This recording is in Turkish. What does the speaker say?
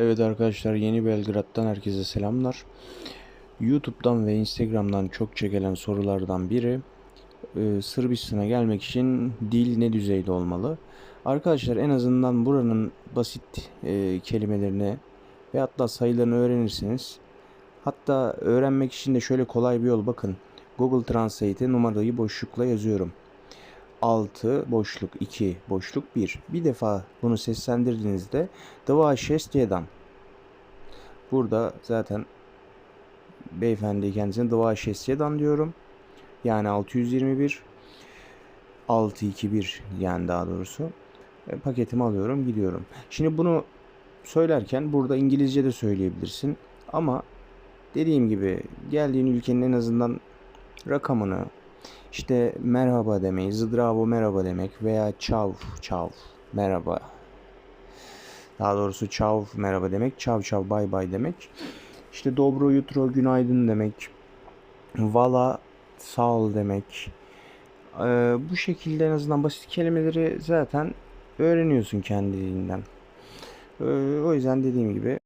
Evet arkadaşlar Yeni Belgrad'dan herkese selamlar. YouTube'dan ve Instagram'dan çokça gelen sorulardan biri e, Sırbistan'a gelmek için dil ne düzeyde olmalı? Arkadaşlar en azından buranın basit e, kelimelerini ve hatta sayılarını öğrenirsiniz. Hatta öğrenmek için de şöyle kolay bir yol bakın. Google Translate'e numarayı boşlukla yazıyorum. 6 boşluk 2 boşluk 1. Bir defa bunu seslendirdiğinizde Dava Şestiye'den Burada zaten beyefendi kendisine Dava Şestiye'den diyorum. Yani 621 621 yani daha doğrusu. E, paketimi alıyorum gidiyorum. Şimdi bunu söylerken burada İngilizce de söyleyebilirsin. Ama dediğim gibi geldiğin ülkenin en azından rakamını işte merhaba demeyi, zdravo merhaba demek veya çav çav merhaba. Daha doğrusu çav merhaba demek, çav çav bay bay demek. İşte dobro jutro günaydın demek. Vala sağ ol demek. Ee, bu şekilde en azından basit kelimeleri zaten öğreniyorsun kendiliğinden. Ee, o yüzden dediğim gibi